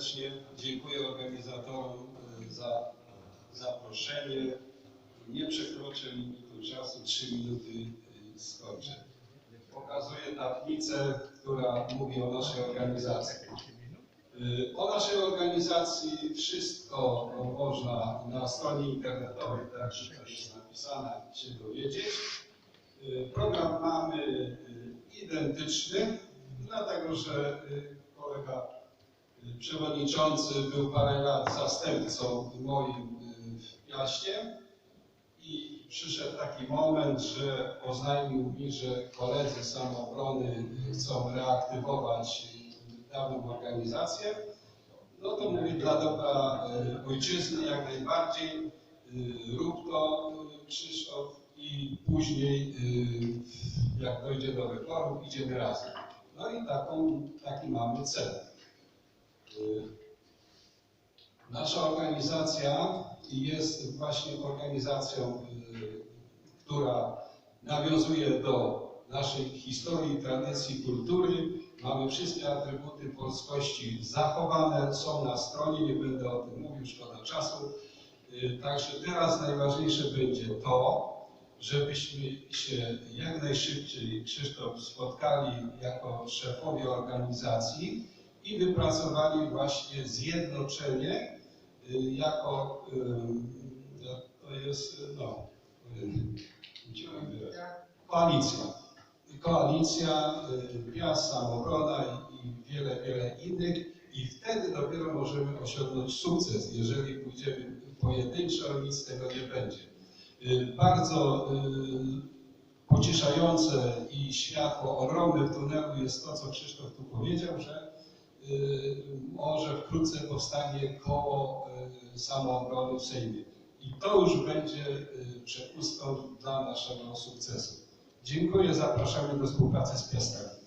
serdecznie. Dziękuję organizatorom y, za zaproszenie. Nie przekroczę limitu czasu, 3 minuty y, skończę. Pokazuję tablicę, która mówi o naszej organizacji. Y, O naszej organizacji wszystko można na stronie internetowej, także coś jest napisane, się dowiedzieć. Y, Program mamy y, identyczny, dlatego że y, kolega y, przewodniczący był parę lat zastępcą moim y, w Piaście i przyszedł taki moment, że oznajmił mi, że koledzy samoobrony chcą reaktywować y, dawną organizację. No to mówię dla dobra y, ojczyzny jak najbardziej. y, Rób to y, Krzysztof i później y, jak dojdzie do wyborów idziemy razem. No i taką, taki mamy cel. Y, Nasza organizacja jest właśnie organizacją, y, która nawiązuje do naszej historii, tradycji, kultury. Mamy wszystkie atrybuty polskości zachowane, są na stronie, nie będę o tym mówił, szkoda czasu. Y, Także teraz najważniejsze będzie to, żebyśmy się jak najszybciej, Krzysztof, spotkali jako szefowie organizacji i wypracowali właśnie zjednoczenie y, jako, y, to jest, no, y, koalicja. Koalicja, Piast, Samobrona i wiele, wiele innych i wtedy dopiero możemy osiągnąć sukces. Jeżeli pójdziemy pojedynczo, nic z tego nie będzie. Bardzo pocieszające i światło ogromne w tunelu jest to, co Krzysztof tu powiedział, że może wkrótce powstanie koło y, samoobrony w Sejmie. I to już będzie y, przepustką dla naszego sukcesu. Dziękuję, zapraszamy do współpracy z Piastami.